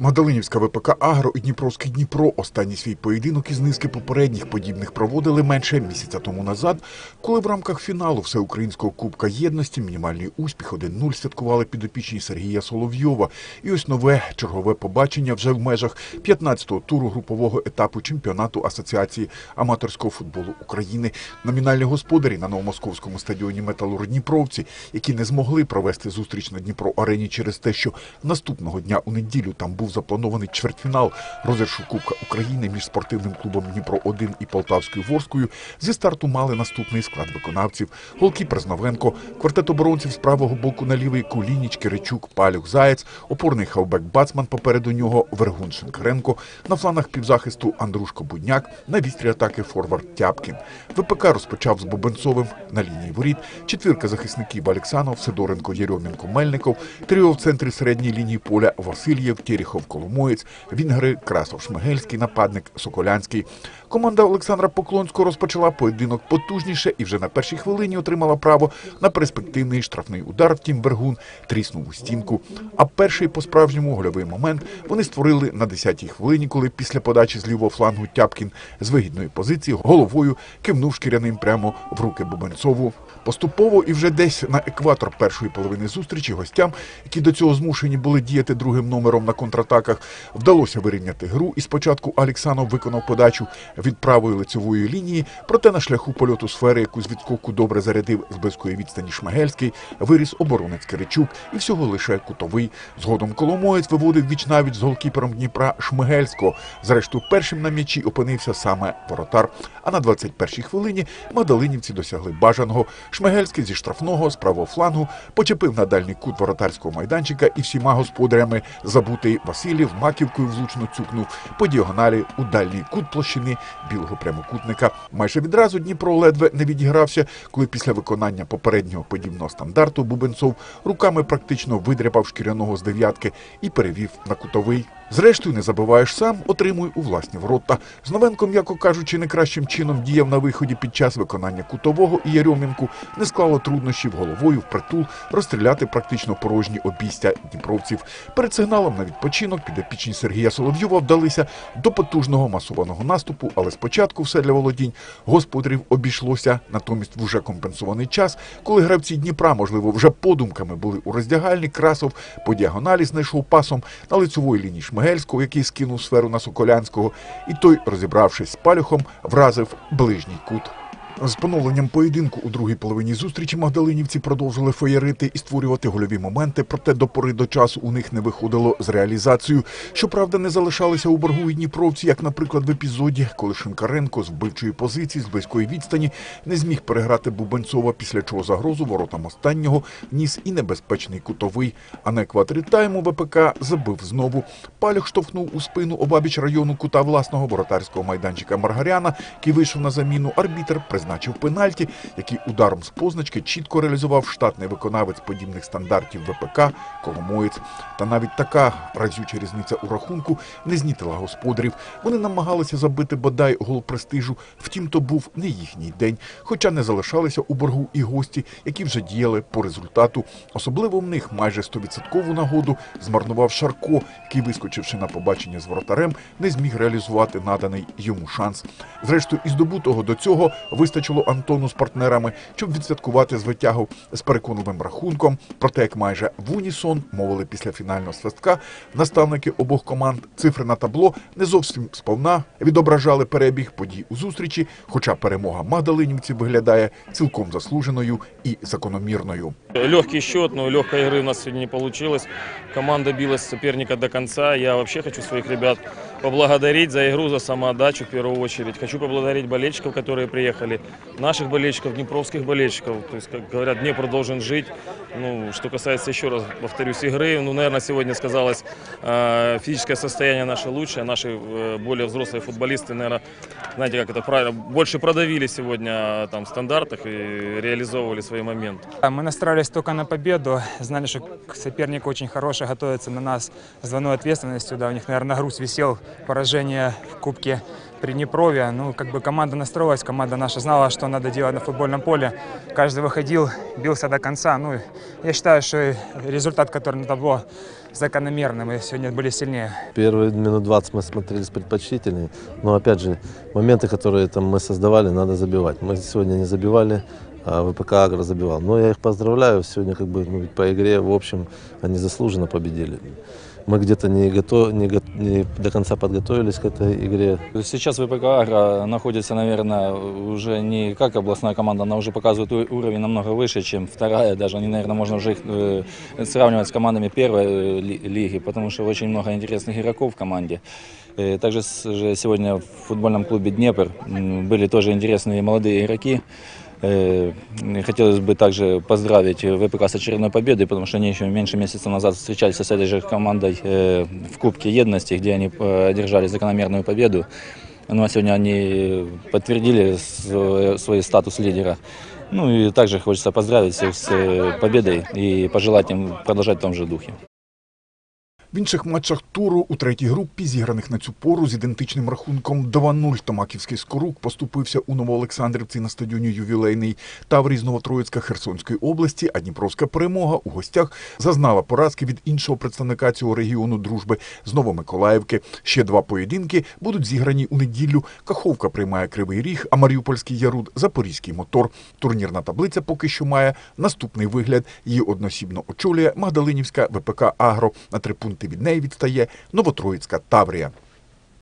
Магдалинівська ВПК Агро і Дніпровський Дніпро останній свій поєдинок із низки попередніх подібних проводили менше місяця тому назад, коли в рамках фіналу Всеукраїнського Кубка Єдності мінімальний успіх 1-0 святкували підопічні Сергія Соловйова. І ось нове чергове побачення вже в межах 15-го туру групового етапу чемпіонату Асоціації аматорського футболу України. Номінальні господарі на новомосковському стадіоні Металур Дніпровці, які не змогли провести зустріч на Дніпро арені через те, що наступного дня у неділю там був запланований чвертьфінал розіграшу Кубка України між спортивним клубом Дніпро 1 і Полтавською Ворською. Зі старту мали наступний склад виконавців: голкіпер Знавенко, квартет оборонців з правого боку на лівий Кулініч, Киричук, Палюх, Заєць, опорний хавбек Бацман попереду нього Вергун Шинкаренко, на фланах півзахисту Андрушко Будняк, на вістрі атаки форвард Тяпкін. ВПК розпочав з Бубенцовим на лінії воріт, четвірка захисників Олексанов, Сидоренко, Єрьомінко, Мельников, тріо в центрі середньої лінії поля Васильєв, Терехов, Коломоєць, Вінгри, Красов, Шмигельський, нападник Соколянський. Команда Олександра Поклонського розпочала поєдинок потужніше і вже на першій хвилині отримала право на перспективний штрафний удар. Втім, Вергун тріснув у стінку. А перший по-справжньому гольовий момент вони створили на 10-й хвилині, коли після подачі з лівого флангу Тяпкін з вигідної позиції головою кивнув шкіряним прямо в руки Бубенцову. Поступово і вже десь на екватор першої половини зустрічі гостям, які до цього змушені були діяти другим номером на контратаках, вдалося вирівняти гру. І спочатку Олексанов виконав подачу від правої лицевої лінії, проте на шляху польоту сфери, яку з відскоку добре зарядив з близької відстані Шмигельський, виріс оборонець Киричук і всього лише кутовий. Згодом Коломоєць виводив віч навіть з голкіпером Дніпра Шмигельського. Зрештою, першим на м'ячі опинився саме воротар. А на 21-й хвилині мадалинівці досягли бажаного. Шмигельський зі штрафного з правого флангу почепив на дальній кут воротарського майданчика і всіма господарями забутий Васильєв маківкою влучно цюкнув по діагоналі у дальній кут площини білого прямокутника. Майже відразу Дніпро ледве не відігрався, коли після виконання попереднього подібного стандарту Бубенцов руками практично видряпав шкіряного з дев'ятки і перевів на кутовий. Зрештою, не забуваєш сам, отримуй у власні ворота. З Новенком, м'яко кажучи, не кращим чином діяв на виході під час виконання кутового і Ярьомінку не склало труднощів головою в притул розстріляти практично порожні обійстя дніпровців. Перед сигналом на відпочинок підопічні Сергія Соловйова вдалися до потужного масованого наступу, але спочатку все для володінь господарів обійшлося. Натомість в уже компенсований час, коли гравці Дніпра, можливо, вже подумками були у роздягальні, красов по діагоналі знайшов пасом на лицевої лінії Шмигельського, який скинув сферу на Соколянського, і той, розібравшись з палюхом, вразив ближній кут. З поновленням поєдинку у другій половині зустрічі магдалинівці продовжили феєрити і створювати гольові моменти, проте до пори до часу у них не виходило з реалізацією. Щоправда, не залишалися у боргу і дніпровці, як, наприклад, в епізоді, коли Шинкаренко з вбивчої позиції з близької відстані не зміг переграти Бубенцова, після чого загрозу воротам останнього ніс і небезпечний кутовий. А на екваторі тайму ВПК забив знову. Палюх штовхнув у спину обабіч району кута власного воротарського майданчика Маргаряна, який вийшов на заміну. Арбітр призначив пенальті, який ударом з позначки чітко реалізував штатний виконавець подібних стандартів ВПК Коломоєць. Та навіть така разюча різниця у рахунку не знітила господарів. Вони намагалися забити бодай гол престижу. Втім, то був не їхній день. Хоча не залишалися у боргу і гості, які вже діяли по результату. Особливо в них майже 100% нагоду змарнував Шарко, який, вискочивши на побачення з воротарем, не зміг реалізувати наданий йому шанс. Зрештою, і здобутого до цього вистачило Антону з партнерами, щоб відсвяткувати звитягу з переконливим рахунком. Проте, як майже в унісон мовили після фінального свистка, наставники обох команд цифри на табло не зовсім сповна відображали перебіг подій у зустрічі, хоча перемога магдалинівців виглядає цілком заслуженою і закономірною. Легкий счет, но легкой игры у нас сегодня не получилось. Команда билась соперника до конца. Я вообще хочу своих ребят поблагодарить за игру, за самоотдачу в первую очередь. Хочу поблагодарить болельщиков, которые приехали, наших болельщиков, днепровских болельщиков. То есть, как говорят, Днепр должен жить. Ну, что касается, еще раз повторюсь, игры, ну, наверное, сегодня сказалось э, физическое состояние наше лучшее. Наши э, более взрослые футболисты, наверное, знаете, как это правильно, больше продавили сегодня э, там в стандартах и реализовывали свои моменты. Да, Мы настраивались только на победу, знали, что соперник очень хороший, готовится на нас с двойной ответственностью. Да, у них, наверное, груз висел поражение в Кубке Приднепровья. Ну, как бы команда настроилась, команда наша знала, что надо делать на футбольном поле. Каждый выходил, бился до конца. Ну, я считаю, что результат, который на табло, закономерный. Мы сегодня были сильнее. Первые минут 20 мы смотрелись предпочтительнее, но опять же, моменты, которые там мы создавали, надо забивать. Мы сегодня не забивали, а ВПК Агро забивал. Но я их поздравляю, сегодня как бы ну, по игре, в общем, они заслуженно победили. Мы где-то не, готов, не, го- не до конца подготовились к этой игре. Сейчас ВПК «Агро» находится, наверное, уже не как областная команда, она уже показывает у- уровень намного выше, чем вторая. Даже они, наверное, можно уже их э, сравнивать с командами первой э, ли- лиги, потому что очень много интересных игроков в команде. Э, Также с- же сегодня в футбольном клубе «Днепр» м, были тоже интересные молодые игроки. Э, Хотелось бы также поздравить ВПК с очередной победой, потому что они еще меньше месяца назад встречались с этой же командой э, в Кубке Едности, где они э, одержали закономерную победу. Ну а сегодня они подтвердили свой, свой статус лидера. Ну и также хочется поздравить всех с э, победой и пожелать им продолжать в том же духе. В інших матчах туру у третій групі, зіграних на цю пору з ідентичним рахунком 2-0, Томаківський скорук поступився у Новоолександрівці на стадіоні Ювілейний. Таврій з Новотроїцька Херсонської області, а Дніпровська перемога у гостях зазнала поразки від іншого представника цього регіону дружби з Новомиколаївки. Ще два поєдинки будуть зіграні у неділю. Каховка приймає Кривий Ріг, а Маріупольський Яруд – Запорізький мотор. Турнірна таблиця поки що має наступний вигляд. Її односібно очолює Магдалинівська ВПК Агро. На три пункти від неї відстає Новотроїцька Таврія.